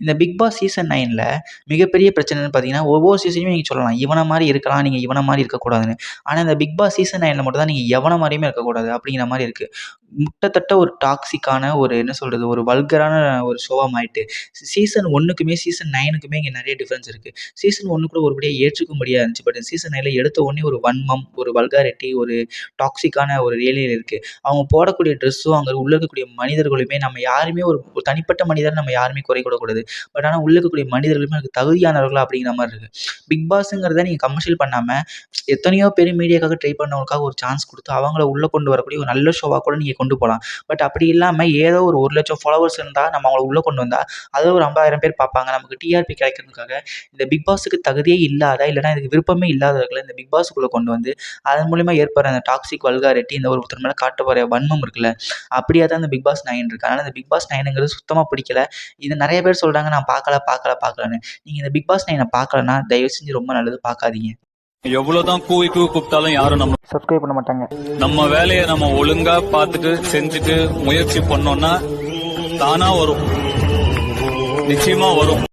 இந்த big Boss season நைனில் மிகப்பெரிய பிரச்சனைன்னு பார்த்தீங்கன்னா ஒவ்வொரு சீசனையும் நீங்கள் சொல்லலாம். இவனை மாதிரி இருக்கலாம் நீங்கள் இவனை மாதிரி இருக்கக்கூடாதுன்னு. ஆனால் இந்த பிக் பாஸ் சீசன் நைனில் மட்டும் தான் நீங்கள் எவனை மாதிரியுமே இருக்கக்கூடாது அப்படிங்கிற மாதிரி இருக்குது கிட்டத்தட்ட ஒரு டாக்ஸிக்கான ஒரு என்ன சொல்கிறது ஒரு வல்கரான ஒரு ஷோவாக மாறிட்டு சீசன் ஒன்றுக்குமே சீசன் நைனுக்குமே இங்கே நிறைய டிஃப்ரென்ஸ் இருக்குது சீசன் ஒன்று கூட ஒருபடியாக ஏற்றுக்க முடியாது இருந்துச்சு பட் சீசன் நைனில் எடுத்த உடனே ஒரு வன்மம் ஒரு வல்காரிட்டி ஒரு டாக்ஸிக்கான ஒரு ரியலில் இருக்குது அவங்க போடக்கூடிய ட்ரெஸ்ஸும் அங்கே உள்ள இருக்கக்கூடிய மனிதர்களுமே நம்ம யாருமே ஒரு தனிப்பட்ட மனிதர் நம்ம யாருமே குறை கூடக்கூடாது பட் ஆனால் உள்ள இருக்கக்கூடிய மனிதர்களுமே அதுக்கு தகுதியானவர்களா அப்படிங்கிற மாதிரி இருக்குது பிக் பாஸுங்கிறத நீங்கள் கமர்ஷியல் பண்ணாமல் எத்தனையோ பேர் மீடியாக்காக ட்ரை பண்ணவங்களுக்காக ஒரு சான்ஸ் கொடுத்து அவங்கள உள்ளே கொண்டு வரக்கூடிய ஒரு நல்ல ஷோவாக கூட நீங்கள் கொண்டு போகலாம் பட் அப்படி இல்லாமல் ஏதோ ஒரு ஒரு லட்சம் ஃபாலோவர்ஸ் இருந்தால் நம்ம அவங்கள உள்ளே கொண்டு வந்தால் அதை ஒரு ஐம்பதாயிரம் பேர் பார்ப்பாங்க. நமக்கு டிஆர்பி கிடைக்கிறதுக்காக இந்த பிக் பாஸுக்கு தகுதியே இல்லாத இல்லைனா இதுக்கு விருப்பமே இல்லாதவர்களை இந்த பிக் பாஸுக்குள்ளே கொண்டு வந்து அதன் மூலிமா ஏற்படுற அந்த டாக்ஸிக் வல்காரிட்டி இந்த ஒருத்தர் மேலே காட்ட போகிற வன்மம் இருக்குல்ல அப்படியே தான் இந்த பிக் பாஸ் நைன் இருக்குது அதனால் இந்த பிக் பாஸ் நைனுங்கிறது சுத்தமாக பிடிக்கல. இது நிறைய பேர் சொல்கிறாங்க நான் பார்க்கல பார்க்கல பார்க்கலன்னு. நீங்கள் இந்த பிக் பாஸ் நைனை பார்க்கலன்னா தயவு செஞ்சு ரொம்ப நல்லது பார்க்காதீங்க. எவ்வளவுதான் கூவி கூவி கூப்பிட்டாலும் யாரும் நம்ம சப்ஸ்கிரைப் பண்ண மாட்டாங்க. நம்ம வேலையை நம்ம ஒழுங்கா பார்த்துட்டு செஞ்சுட்டு முயற்சி பண்ணோம்னா தானா வரும். நிச்சயமா வரும்.